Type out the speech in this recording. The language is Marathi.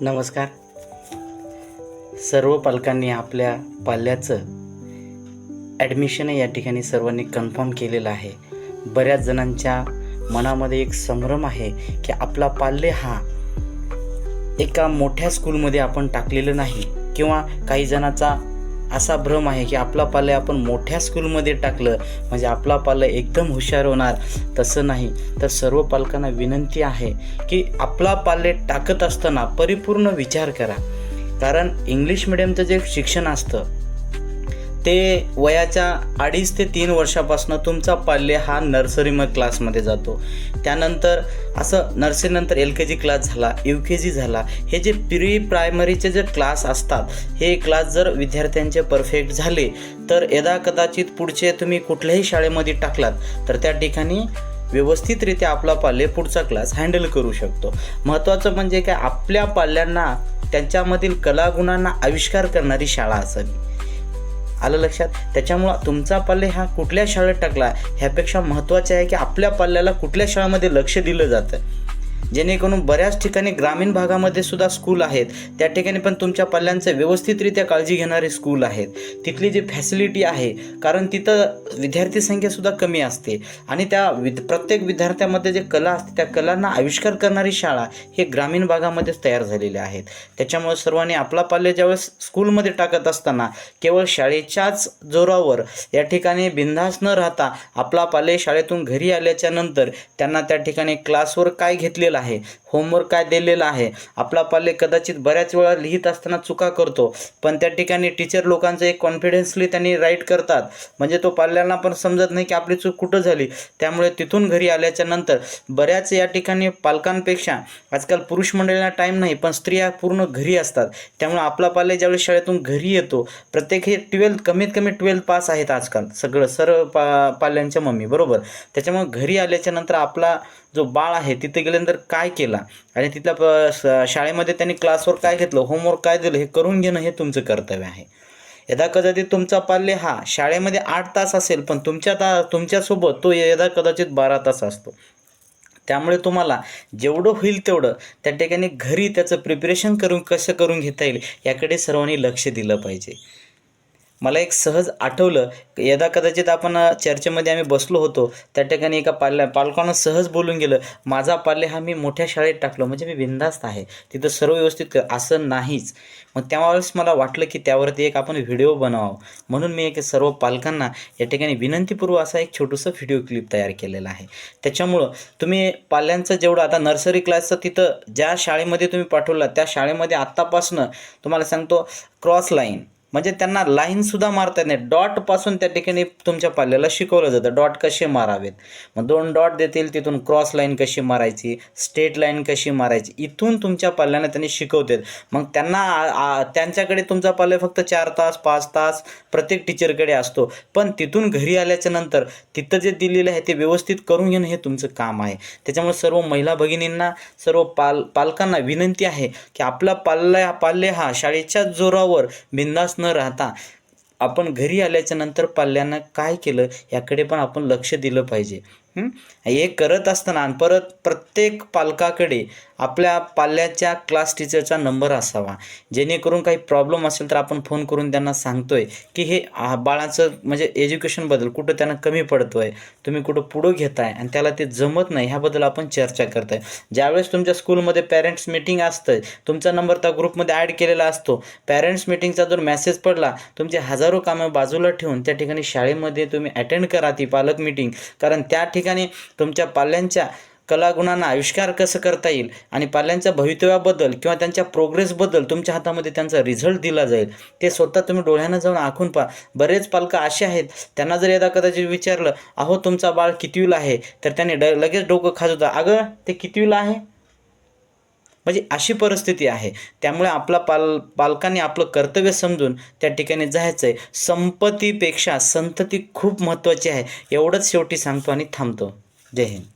नमस्कार. सर्व पालकांनी आपल्या पाल्याचं ॲडमिशन या ठिकाणी सर्वांनी कन्फर्म केलेलं आहे. बऱ्याच जणांच्या मनामध्ये एक संभ्रम आहे की आपला पाल्य हा एका मोठ्या स्कूलमध्ये आपण टाकलेलं नाही किंवा काही जणाचा असा भ्रम आहे की आपला पाल्य आपण मोठ्या स्कूलमध्ये टाकलं म्हणजे आपला पालय एकदम हुशार होणार. तसं नाही. तर सर्व पालकांना विनंती आहे की आपला पाले टाकत असताना परिपूर्ण विचार करा. कारण इंग्लिश मिडियमचं जे शिक्षण असतं ते वयाच्या अडीच ते तीन वर्षापासून तुमचा पाल्य हा नर्सरी मग क्लासमध्ये जातो. त्यानंतर असं नर्सरीनंतर एल के जी क्लास झाला यू के जी झाला हे जे प्री प्रायमरीचे जे क्लास असतात हे क्लास जर विद्यार्थ्यांचे परफेक्ट झाले तर यदा कदाचित पुढचे तुम्ही कुठल्याही शाळेमध्ये टाकलात तर त्या ठिकाणी व्यवस्थितरित्या आपला पाल्य पुढचा क्लास हँडल करू शकतो. महत्त्वाचं म्हणजे काय आपल्या पाल्यांना त्यांच्यामधील कलागुणांना आविष्कार करणारी शाळा असावी. आलं लक्षात? त्याच्यामुळं तुमचा पाल्य हा कुठल्या शाळेत टाकला? ह्यापेक्षा महत्त्वाचे आहे की आपल्या पाल्याला कुठल्या शाळेमध्ये लक्ष दिलं जातं? जेणेकरून बऱ्याच ठिकाणी ग्रामीण भागामध्ये सुद्धा स्कूल आहेत. त्या ठिकाणी पण तुमच्या पाल्यांचं व्यवस्थितरित्या काळजी घेणारे स्कूल आहेत. तिथली जी फॅसिलिटी आहे कारण तिथं विद्यार्थी संख्यासुद्धा कमी असते. आणि त्या विद प्रत्येक विद्यार्थ्यामध्ये जे कला असते त्या कलांना आविष्कार करणारी शाळा हे ग्रामीण भागामध्येच तयार झालेल्या आहेत. त्याच्यामुळे सर्वांनी आपला पाल्य ज्यावेळेस स्कूलमध्ये टाकत असताना केवळ शाळेच्याच जोरावर या ठिकाणी बिनधास्त न राहता आपला पाल्य शाळेतून घरी आल्याच्यानंतर त्यांना त्या ठिकाणी क्लासवर काय घेतलेलं आहे. होमवर्क काय दिलेलं आहे? आपला पाल्य कदाचित बऱ्याच वेळा लिहित असताना चुका करतो पण त्या ठिकाणी टीचर लोकांचं एक कॉन्फिडेन्सली त्यांनी राईट करतात. म्हणजे तो पाल्याला पण समजत नाही की आपली चूक कुठं झाली. त्यामुळे तिथून घरी आल्याच्यानंतर बऱ्याच या ठिकाणी पालकांपेक्षा आजकाल पुरुष मंडळींना टाईम नाही पण स्त्रिया पूर्ण घरी असतात. त्यामुळे आपला पाल्य ज्यावेळेस शाळेतून घरी येतो प्रत्येक हे ट्वेल्थ कमीत कमी ट्वेल्थ पास आहेत आजकाल. सगळं सर्व पा पाल्यांच्या मम्मी बरोबर? त्याच्यामुळे घरी आल्याच्यानंतर आपला जो बाळ आहे तिथे गेल्यानंतर काय केला? आणि तिथल्या प- शाळेमध्ये त्यांनी क्लासवर काय घेतलं? होमवर्क काय दिलं? हे करून घेणं हे तुमचं कर्तव्य आहे. यदा कदाचित तुमचा पाल्य हा शाळेमध्ये आठ तास असेल पण तुमच्या ता तुमच्यासोबत तो यदा कदाचित बारा तास असतो. त्यामुळे तुम्हाला जेवढं होईल तेवढं त्या ठिकाणी घरी त्याचं प्रिपरेशन करून कसं करून घेता येईल याकडे सर्वांनी लक्ष दिलं पाहिजे. मला एक सहज आठवलं यदा कदाचित आपण चर्चेमध्ये आम्ही बसलो होतो त्या ठिकाणी एका पाल्या पालकानं सहज बोलून गेलं माझा पाल्य हा मी मोठ्या शाळेत टाकलो म्हणजे मी बिंदास्त आहे तिथं सर्व व्यवस्थित कर असं नाहीच. मग त्यावेळेस मला वाटलं की त्यावरती एक आपण व्हिडिओ बनवावं. म्हणून मी एक सर्व पालकांना या ठिकाणी विनंतीपूर्व असा एक छोटंसं व्हिडिओ क्लिप तयार केलेला आहे. त्याच्यामुळं तुम्ही पाल्यांचं जेवढं आता नर्सरी क्लासचं तिथं ज्या शाळेमध्ये तुम्ही पाठवला त्या शाळेमध्ये आत्तापासनं तुम्हाला सांगतो क्रॉस लाईन म्हणजे त्यांना लाईनसुद्धा मारता येत नाही. डॉटपासून त्या ठिकाणी तुमच्या पाल्याला शिकवलं जातं. डॉट कसे मारावेत? मग दोन डॉट देतील तिथून क्रॉस लाईन कशी मारायची? स्टेट लाईन कशी मारायची? इथून तुमच्या पाल्याने त्यांनी शिकवतात. मग त्यांना आ- त्यांच्याकडे तुमचा पाल्य फक्त चार तास पाच तास प्रत्येक टीचरकडे असतो. पण तिथून घरी आल्याच्यानंतर तिथं जे दिलेलं आहे ते व्यवस्थित करून घेणं हे तुमचं काम आहे. त्याच्यामुळे सर्व महिला भगिनींना सर्व पाल पालकांना विनंती आहे की आपला पाल्य पाल्य हा शाळेच्या जोरावर बिंदास न राहता आपण घरी आल्याच्यानंतर पाल्यांना काय केलं? याकडे पण आपण लक्ष दिलं पाहिजे. हे? करत असताना आणि परत प्रत्येक पालकाकडे आपल्या पाल्याच्या क्लास टीचरचा नंबर असावा. जेणेकरून काही प्रॉब्लेम असेल तर आपण फोन करून त्यांना सांगतोय की हे बाळाचं म्हणजे एज्युकेशनबद्दल कुठं त्यांना कमी पडतो आहे तुम्ही कुठं पुढं घेताय आणि त्याला ते जमत नाही ह्याबद्दल आपण चर्चा करताय. ज्यावेळेस तुमच्या स्कूलमध्ये पॅरेंट्स मीटिंग असतं तुमचा नंबर त्या ग्रुपमध्ये ॲड केलेला असतो. पॅरेंट्स मीटिंगचा जर मेसेज पडला तुमचे हजारो कामं बाजूला ठेवून त्या ठिकाणी शाळेमध्ये तुम्ही अटेंड करा ती पालक मीटिंग कारण त्या ठिकाणी तुमच्या पाल्यांच्या कलागुणांना आविष्कार कसं करता येईल आणि पाल्यांच्या भवितव्याबद्दल किंवा त्यांच्या प्रोग्रेसबद्दल तुमच्या हातामध्ये त्यांचा रिझल्ट दिला जाईल ते स्वतः तुम्ही डोळ्यानं जाऊन आखून पहा. बरेच पालकं असे आहेत त्यांना जर यदा कदाचित विचारलं अहो तुमचा बाळ कितवीला आहे? तर त्यांनी ड लगेच डोकं खाजवतं अगं ते कितवीला आहे? म्हणजे अशी परिस्थिती आहे. त्यामुळे आपला पाल पालकांनी आपलं कर्तव्य समजून त्या ठिकाणी जायचं आहे संपत्तीपेक्षा संतती खूप महत्त्वाची आहे. एवढंच शेवटी सांगतो आणि थांबतो. जय हिंद.